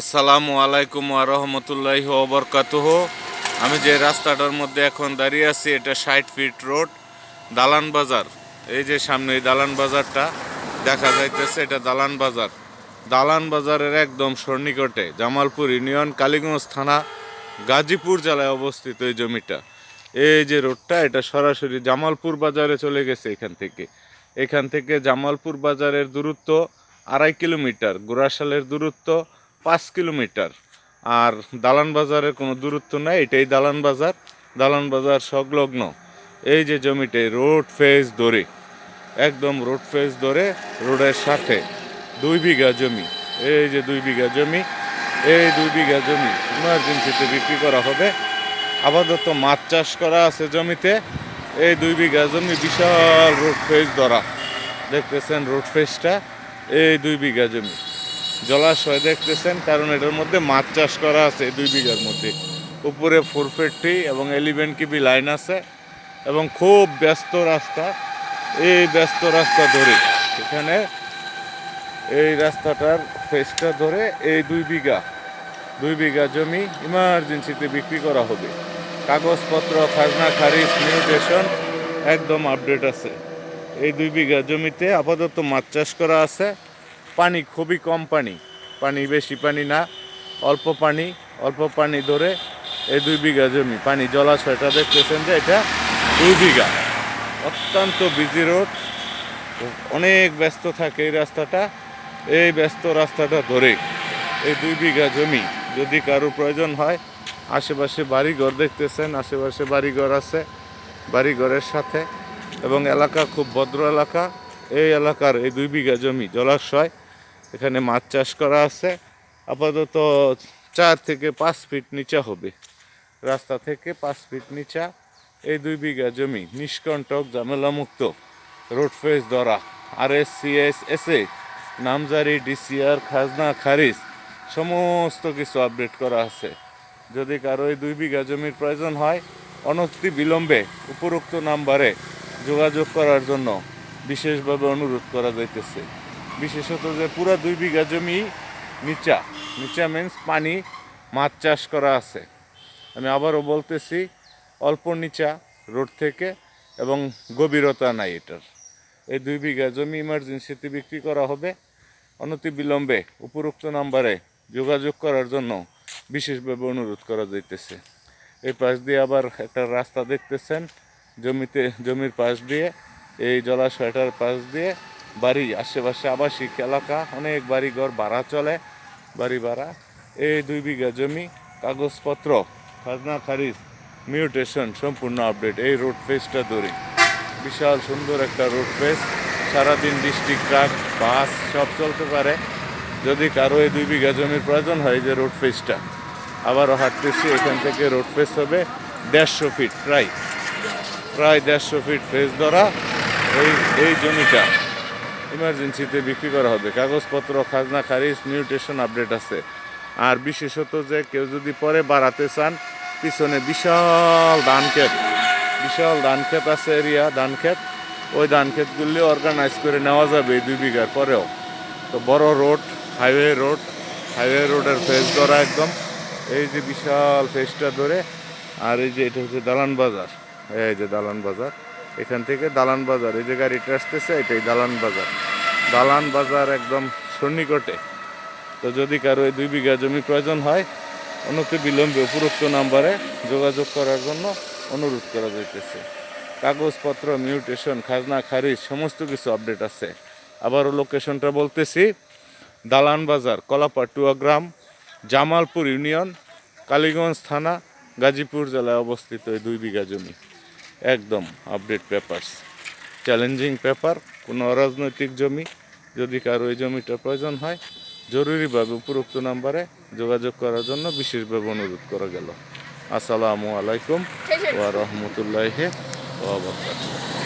আসসালামু আলাইকুম রহমতুল্লাহ ওবরকাতুহ আমি যে রাস্তাটার মধ্যে এখন দাঁড়িয়ে আছি, এটা ষাট ফিট রোড, দালান বাজার। এই যে সামনে দালান বাজারটা, দেখা যাইতেছে এটা দালান বাজার। দালান বাজারের একদম সন্নিকটে জামালপুর ইউনিয়ন, কালীগঞ্জ থানা, গাজীপুর জেলায় অবস্থিত এই জমিটা। এই যে রোডটা, এটা সরাসরি জামালপুর বাজারে চলে গেছে এখান থেকে। এখান থেকে জামালপুর বাজারের দূরত্ব আড়াই কিলোমিটার, গোড়াশালের দূরত্ব পাঁচ কিলোমিটার। আর দালান বাজারের কোনো দূরত্ব নাই, এটাই দালান বাজার। দালান বাজার সংলগ্ন। এই যে জমিটা রোড ফেজ ধরে, একদম রোড ফেজ ধরে রোডের সাথে দুই বিঘা জমি, এই যে দুই বিঘা জমি, এই দুই বিঘা জমি ইমার্জেন্সিতে বিক্রি করা হবে। আপাতত মাছ চাষ করা আছে জমিতে, এই দুই বিঘা জমি বিশাল রোড ফেজ ধরা। দেখতেছেন রোড ফেজটা এই দুই বিঘা জমি। জলাশয় দেখতেছেন, কারণ এটার মধ্যে মাছ চাষ করা আছে দুই বিঘার মধ্যে। উপরে ফোর ফিফটি এবং এলিভেন কিবি লাইন আছে এবং খুব ব্যস্ত রাস্তা। এই ব্যস্ত রাস্তা ধরে, এখানে এই রাস্তাটার ফেসটা ধরে এই দুই বিঘা দুই বিঘা জমি ইমার্জেন্সিতে বিক্রি করা হবে। কাগজপত্র, খাজনা, খারিজ মিউটেশন একদম আপডেট আছে। এই দুই বিঘা জমিতে আপাতত মাছ চাষ করা আছে। পানি, খুবই কম পানি। পানি বেশি, পানি না, অল্প পানি অল্প পানি ধরে এই দুই বিঘা জমি। পানি জলাশয়টা দেখতেছেন যে এটা দুই বিঘা। অত্যন্ত বিজি রোড অনেক ব্যস্ত থাকে এই রাস্তাটা। এই ব্যস্ত রাস্তাটা ধরে এই দুই বিঘা জমি। যদি কারও প্রয়োজন হয়, আশেপাশে বাড়িঘর দেখতেছেন, আশেপাশে বাড়িঘর আছে, বাড়িঘরের সাথে। এবং এলাকা খুব ভদ্র এলাকা। এই এলাকার এই দুই বিঘা জমি, জলাশয় এখানে মাছ চাষ করা আছে। আপাতত চার থেকে পাঁচ ফিট নিচা হবে। রাস্তা থেকে পাঁচ ফিট নিচা। এই দুই বিঘা জমি নিষ্কণ্টক, ঝামেলামুক্ত রোড ফেস ধরা R S C S S A নামজারি ডিসিআর খাজনা, খারিজ, সমস্ত কিছু আপডেট করা আছে। যদি কারও এই দুই বিঘা জমির প্রয়োজন হয়, অনতি বিলম্বে উপরোক্ত নাম্বারে যোগাযোগ করার জন্য বিশেষভাবে অনুরোধ করা যাইতেছে। বিশেষত যে পুরা দুই বিঘা জমি নিচা। নিচা মিন্স পানি, মাছ চাষ করা আছে। আমি আবারও বলতেছি, অল্প নিচা রোড থেকে এবং গভীরতা নাই এটার। এই দুই বিঘা জমি ইমার্জেন্সিতে বিক্রি করা হবে। অনতি বিলম্বে উপরোক্ত নাম্বারে যোগাযোগ করার জন্য বিশেষভাবে অনুরোধ করা যাইতেছে। এই পাশ দিয়ে আবার একটা রাস্তা দেখতেছেন। জমিতে, জমির পাশ দিয়ে, এই জলাশয়টার পাশ দিয়ে বাড়ি, আশেপাশে আবাসিক এলাকা, অনেক বাড়ি ঘর ভাড়া চলে, বাড়ি ভাড়া। এই দুই বিঘা জমি, কাগজপত্র, খাজনা, খারিজ মিউটেশন সম্পূর্ণ আপডেট এই রোড ফেসটা ধরে। বিশাল সুন্দর একটা রোড ফেস সারাদিন ডিস্ট্রিক্ট ট্রাক, বাস, সব চলতে পারে। যদি কারও এই দুই বিঘা জমির প্রয়োজন হয় যে রোড ফেসটা আবারও হাঁটতেছি, এখান থেকে রোড ফেস হবে দেড়শো ফিট প্রায়। প্রায় দেড়শো ফিট ফেস ধরা। এই এই জমিটা। ইমার্জেন্সিতে বিক্রি করা হবে। কাগজপত্র, খাজনা, খারিজ মিউটেশন আপডেট আছে। আর বিশেষত যে কেউ যদি পরে বাড়াতে চান, পিছনে বিশাল ধান ক্ষেত। বিশাল ধান ক্ষেত আছে এরিয়া, ধান ক্ষেত। ওই ধান ক্ষেতগুলি অর্গানাইজ করে নেওয়া যাবে দুই বিঘার পরেও। তো বড় রোড হাইওয়ে রোড হাইওয়ে রোডের ফেস ধরা একদম। এই যে বিশাল ফেসটা ধরে, আর এই যে এটা হচ্ছে দালান বাজার। এই যে দালান বাজার। এখান থেকে দালান বাজার, এই যে গাড়িটা আসতেছে, এটাই দালান বাজার। দালান বাজার একদম সন্নিকটে। তো যদি কারও এই দুই বিঘা জমি প্রয়োজন হয়, অনতি বিলম্বে উপরোক্ত নাম্বারে যোগাযোগ করার জন্য অনুরোধ করা যাইতেছে। কাগজপত্র, মিউটেশন, খাজনা, খারিজ, সমস্ত কিছু আপডেট আছে। আবারও লোকেশনটা বলতেছি, দালান বাজার, কলাপাটুয়া গ্রাম, জামালপুর ইউনিয়ন, কালীগঞ্জ থানা, গাজীপুর জেলায় অবস্থিত এই দুই বিঘা জমি। একদম আপডেট পেপারস চ্যালেঞ্জিং পেপার কোনো অরাজনৈতিক জমি যদি কারও এই জমিটা প্রয়োজন হয় জরুরিভাবে উপরোক্ত নাম্বারে যোগাযোগ করার জন্য বিশেষভাবে অনুরোধ করা গেল। আসসালামু আলাইকুম ওয়া রহমতুল্লাহ ওয়া বারাকাতুহু।